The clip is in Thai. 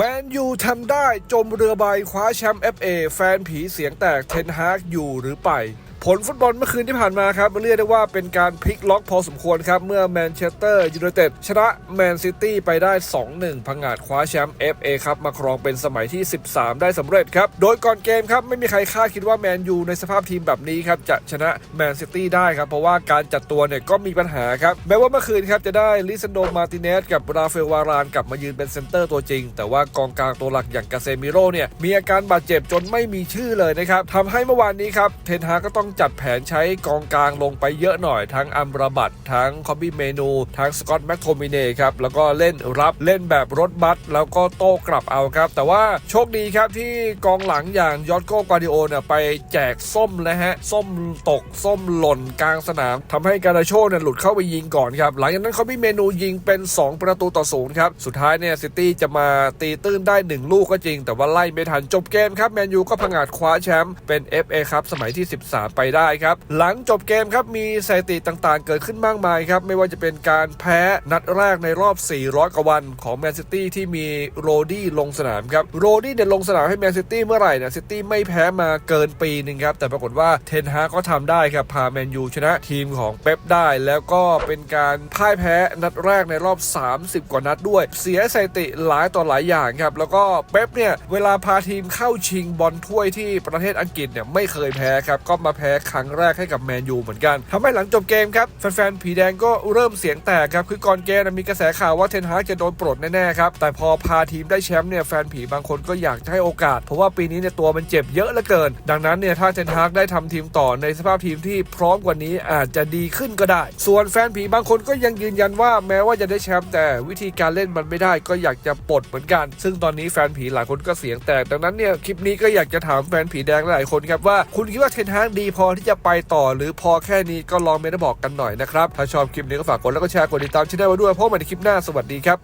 แมนยูทำได้จมเรือใบคว้าแชมป์ FA แฟนผีเสียงแตกเทนฮากอยู่หรือไป ผลฟุตบอลเมื่อคืนที่ผ่านมาครับเรียกได้ว่าเป็นการพลิกล็อกพอสมควรครับ เมื่อแมนเชสเตอร์ยูไนเต็ดชนะแมนซิตี้ไปได้ 2-1 พังงาดคว้าแชมป์ FA ครับ มาครองเป็นสมัยที่ 13 ได้สำเร็จครับ โดยก่อนเกมครับ ไม่มีใครคาดคิดว่าแมนยูในสภาพทีมแบบนี้ครับ จะชนะแมนซิตี้ได้ครับ เพราะว่าการจัดตัวเนี่ยก็มีปัญหาครับ แม้ว่าเมื่อคืนครับจะได้ลิซันโดมาร์ติเนสกับราเฟลวารานกลับมายืนเป็นเซนเตอร์ตัวจริง แต่ว่ากองกลางตัวหลักอย่างกาเซมิโร่เนี่ยมีอาการบาดเจ็บจนไม่มีชื่อเลยนะครับทำให้เมื่อวานนี้ครับเทนฮากก็ต้องจัดแผนใช้กองกลางลงไปเยอะหน่อย ทั้งอัมราบัตทั้งคอบบี้เมนู ทั้งสกอตแมคโทมิเน่ครับ แล้วก็เล่นรับเล่นแบบรถบัสแล้วก็โต้กลับเอาครับ แต่ว่าโชคดีครับที่กองหลังอย่างยอดโกกวาดิโอเนี่ยไปแจกส้มนะฮะ ส้มตกส้มหล่นกลางสนามทำให้การาโชเนี่ยหลุดเข้าไปยิงก่อนครับ หลังจากนั้นคอบบี้เมนูยิงเป็น 2 ประตูต่อศูนย์ครับสุดท้ายเนี่ยซิตี้จะมาตีตื้นได้ 1 ลูกก็จริง แต่ว่าไล่ไม่ทันจบเกมครับแมนยูก็ผงาดคว้าแชมป์เป็น FA ครับสมัยที่ 13ไปได้ครับ หลังจบเกมครับมีสถิติต่างๆ เกิดขึ้นมากมายครับ ไม่ว่าจะเป็นการแพ้นัดแรกในรอบ 400 กว่าวันของแมนซิตี้ที่มีโรดี้ลงสนามครับ โรดี้เนี่ยลงสนามให้แมนซิตี้เมื่อไหร่เนี่ยซิตี้ไม่แพ้มาเกินปีหนึ่งครับ แต่ปรากฏว่าเทนฮากก็ทำได้ครับ พาแมนยูชนะทีมของเป๊ปได้ แล้วก็เป็นการพ่ายแพ้นัดแรกในรอบ 30 กว่านัดด้วย เสียสถิติหลายต่อหลายอย่างครับ แล้วก็เป๊ปเนี่ยเวลาพาทีมเข้าชิงบอลถ้วยที่ประเทศอังกฤษเนี่ยไม่เคยแพ้ครับก็มาแพ้ครั้งแรกให้กับแมนยูเหมือนกันทำให้หลังจบเกมครับแฟนๆผีแดงก็เริ่มเสียงแตกครับคือก่อนเกมมีกระแสข่าวว่าเทนฮากจะโดนปลดแน่ๆครับแต่พอพาทีมได้แชมป์เนี่ยแฟนผีบางคนก็อยากจะให้โอกาส เพราะว่าปีนี้เนี่ยตัวมันเจ็บเยอะเหลือเกิน ดังนั้นเนี่ยถ้าเทนฮากได้ทำทีมต่อในสภาพทีมที่พร้อมกว่านี้อาจจะดีขึ้นก็ได้ ส่วนแฟนผีบางคนก็ยังยืนยันว่าแม้ว่าจะได้แชมป์แต่วิธีการเล่นมันไม่ได้ก็อยากจะปลดเหมือนกัน ซึ่งตอนนี้แฟนผีหลายคนก็เสียงแตกดังนั้นเนี่ยคลิปนี้ก็อยากจะถามแฟนผีแดงหลายคนครับว่าคุณคิดว่าเทนฮากดีพพอที่จะไปต่อ หรือพอแค่นี้ก็ลองเมนต์บอกกันหน่อยนะครับ ถ้าชอบคลิปนี้ก็ฝากกดแล้วก็แชร์กดติดตามช่องไว้ด้วยพบกันในคลิปหน้าสวัสดีครับ